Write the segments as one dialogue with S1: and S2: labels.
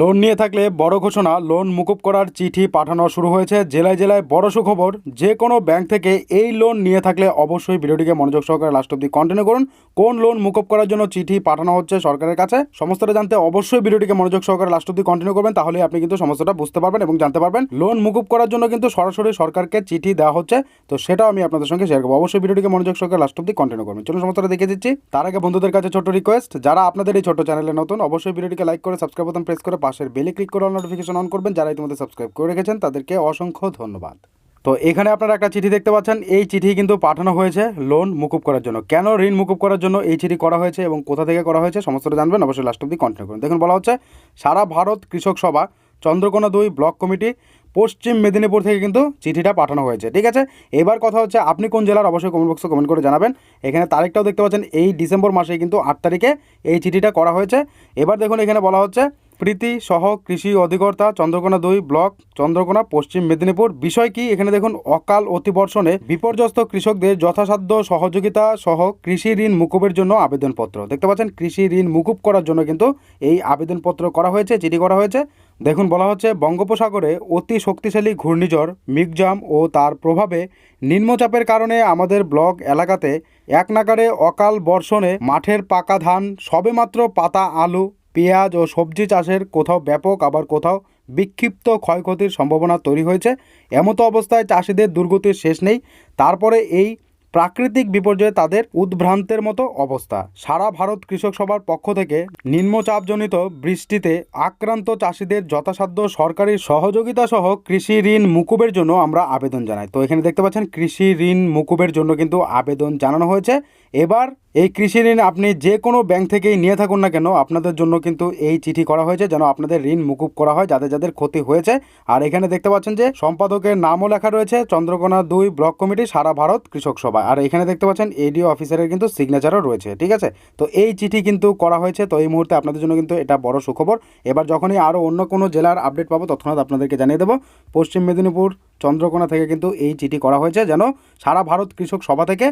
S1: Loan নিয়ে থাকলে বড় ঘোষণা, লোন মুকুব করার চিঠি পাঠানো শুরু হয়েছে। জেলায় জেলায় বড় সুখবর, যে কোনো ব্যাংক থেকে এই লোন নিয়ে থাকলে অবশ্যই ভিডিওটিকে মনোযোগ সহকারে লাস্ট অব্দি কন্টিনিউ করুন। কোন লোন মুকুব করার জন্য চিঠি পাঠানো হচ্ছে সরকারের কাছে, সমস্তটা জানতে অবশ্যই ভিডিওটিকে মনোযোগ সহকারে লাস্ট অব্দি কন্টিনিউ করবেন, তাহলে আপনি কিন্তু সমস্তটা বুঝতে পারবেন এবং জানতে পারবেন। লোন মুকুব করার জন্য কিন্তু সরাসরি সরকারকে চিঠি দেওয়া হচ্ছে, তো সেটাও আমি আপনাদের সঙ্গে শেয়ার করব। অবশ্যই ভিডিওটিকে মনোযোগ সহকারে লাস্ট অব্দি কন্টিনিউ করবেন। চলুন সমস্তটা দেখে দিচ্ছি। তার আগে বন্ধুদের কাছে ছোট রিকোয়েস্ট যারা আপনাদের এই ছোট চ্যানেলে নতুন, অবশ্যই ভিডিওটিকে লাইক করে সাবস্ক্রাইব বাটন প্রেস করে পাশের বেলে ক্লিক করে নোটিফিকেশন অন করবেন। যারা ইতিমধ্যে সাবস্ক্রাইব করে রেখেছেন, তাদেরকে অসংখ্য ধন্যবাদ। তো এখানে আপনারা একটা চিঠি দেখতে পাচ্ছেন। এই চিঠি কিন্তু পাঠানো হয়েছে লোন মুকুব করার জন্য। কেন ঋণ মুকুব করার জন্য এই চিঠি করা হয়েছে এবং কোথা থেকে করা হয়েছে সমস্তটা জানবেন। অবশ্যই লাস্ট অব্দি কন্টিনিউ করুন। দেখুন, বলা হচ্ছে, সারা ভারত কৃষক সভা, চন্দ্রকোনা দুই ব্লক কমিটি, পশ্চিম মেদিনীপুর থেকে কিন্তু চিঠিটা পাঠানো হয়েছে। ঠিক আছে? এবার কথা হচ্ছে, আপনি কোন জেলার অবশ্যই কমেন্ট বক্সে কমেন্ট করে জানাবেন। এখানে তারিখটাও দেখতে পাচ্ছেন, এই ডিসেম্বর মাসে কিন্তু আট তারিখে এই চিঠিটা করা হয়েছে। এবার দেখুন, এখানে বলা হচ্ছে প্রীতি সহ কৃষি অধিকর্তা চন্দ্রকোনা দুই ব্লক, চন্দ্রকোনা, পশ্চিম মেদিনীপুর। বিষয় কি? এখানে দেখুন, অকাল অতিবর্ষণে বিপর্যস্ত কৃষকদের যথাসাধ্য সহযোগিতা সহ কৃষি ঋণ মুকুবের জন্য আবেদনপত্র। দেখতে পাচ্ছেন, কৃষি ঋণ মুকুব করার জন্য কিন্তু এই আবেদনপত্র করা হয়েছে, চিঠি করা হয়েছে। দেখুন, বলা হচ্ছে, বঙ্গোপসাগরে অতি শক্তিশালী ঘূর্ণিঝড়, মিগজাম ও তার প্রভাবে নিম্নচাপের কারণে আমাদের ব্লক এলাকাতে এক নাগারে অকাল বর্ষণে মাঠের পাকা ধান সবেমাত্র পাতা, আলু পেঁয়াজ ও সবজি চাষের কোথাও ব্যাপক, আবার কোথাও বিক্ষিপ্ত ক্ষয়ক্ষতির সম্ভাবনা তৈরি হয়েছে। এমতো অবস্থায় চাষিদের দুর্গতির শেষ নেই। তারপরে এই প্রাকৃতিক বিপর্যয়ে তাদের উদ্ভ্রান্তের মতো অবস্থা। সারা ভারত কৃষক সভার পক্ষ থেকে নিম্নচাপজনিত বৃষ্টিতে আক্রান্ত চাষিদের যথাসাধ্য সরকারি সহযোগিতা সহ কৃষি ঋণ মুকুবের জন্য আমরা আবেদন জানাই। তো এখানে দেখতে পাচ্ছেন, কৃষি ঋণ মুকুবের জন্য কিন্তু আবেদন জানানো হয়েছে। এবার এই কৃষি ঋণ আপনি যে কোনো ব্যাংক থেকেই নিয়ে থাকুন না কেন, আপনাদের জন্য কিন্তু এই চিঠি করা হয়েছে যেন আপনাদের ঋণ মুকুব করা হয় যাদের যাদের ক্ষতি হয়েছে। আর এখানে দেখতে পাচ্ছেন যে, সম্পাদকের নামও লেখা রয়েছে, চন্দ্রকোনা দুই ব্লক কমিটি, সারা ভারত কৃষক সভা আর এখানে দেখতে পাচ্ছেন এডিও অফিসারের কিন্তু সিগনেচারও রয়েছে, ঠিক আছে? তো এই চিঠি কিন্তু করা হয়েছে, তো এই মুহূর্তে আপনাদের জন্য কিন্তু এটা বড় সুখবর। এবার যখনই আরও অন্য কোনো জেলার আপডেট পাবো, তৎক্ষণাৎ আপনাদেরকে জানিয়ে দেবো। পশ্চিম মেদিনীপুর, চন্দ্রকোনা থেকে কিন্তু এই চিঠি করা হয়েছে, যেন সারা ভারত কৃষক সভা থেকে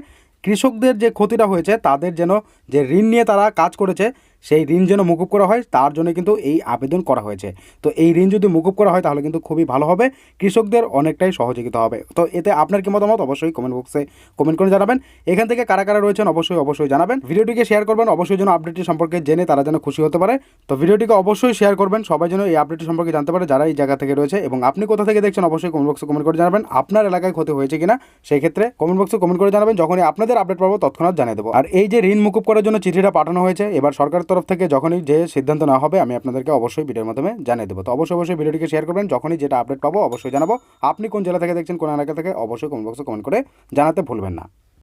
S1: কৃষকদের যে ক্ষতিটা হয়েছে, তাদের যেন যে ঋণ নিয়ে তারা কাজ করেছে সেই ঋণ যেন মুকুব করা হয়, তার জন্য কিন্তু এই আবেদন করা হয়েছে। তো এই ঋণ যদি মুকুব করা হয়, তাহলে কিন্তু খুবই ভালো হবে। কৃষকদের অনেকটাই সহযোগিতা হবে। তো এতে আপনার কি মতামত? অবশ্যই কমেন্ট বক্সে কমেন্ট করে জানাবেন। এখান থেকে কারা কারা রয়েছেন, অবশ্যই অবশ্যই জানাবেন। ভিডিওটিকে শেয়ার করবেন, অবশ্যই যেন আপডেটটি সম্পর্কে জেনে তারা যেন খুশি হতে পারে। তো ভিডিওটিকে অবশ্যই শেয়ার করবেন, সবাই যেন এই আপডেটটি সম্পর্কে জানতে পারে, যারা এই জায়গা থেকে রয়েছে। এবং আপনি কোথা থেকে দেখছেন, অবশ্যই কমেন্ট বক্সে কমেন্ট করে জানাবেন, আপনার এলাকায় ক্ষতি হয়েছে কিনা সেই ক্ষেত্রে কমেন্ট বক্সে কমেন্ট করে জানাবেন, যখনই আপনাদের আপডেট পাবো, তৎক্ষণাৎ জানিয়ে দেবো। আর এই যে ঋণ মুকুব করার জন্য চিঠিটা পাঠানো হয়েছে, এবার সরকারের তরফ থেকে যখনই যে সিদ্ধান্ত না হবে, আমি আপনাদেরকে অবশ্যই ভিডিওর মাধ্যমে জানিয়ে দেবো। তো অবশ্যই অবশ্যই ভিডিওটিকে শেয়ার করবেন, যখনই যেটা আপডেট পাবো, অবশ্যই জানাব। আপনি কোন জেলা থেকে দেখছেন, কোন এলাকা থেকে, অবশ্যই কমেন্ট বক্সে কমেন্ট করে জানাতে ভুলবেন না।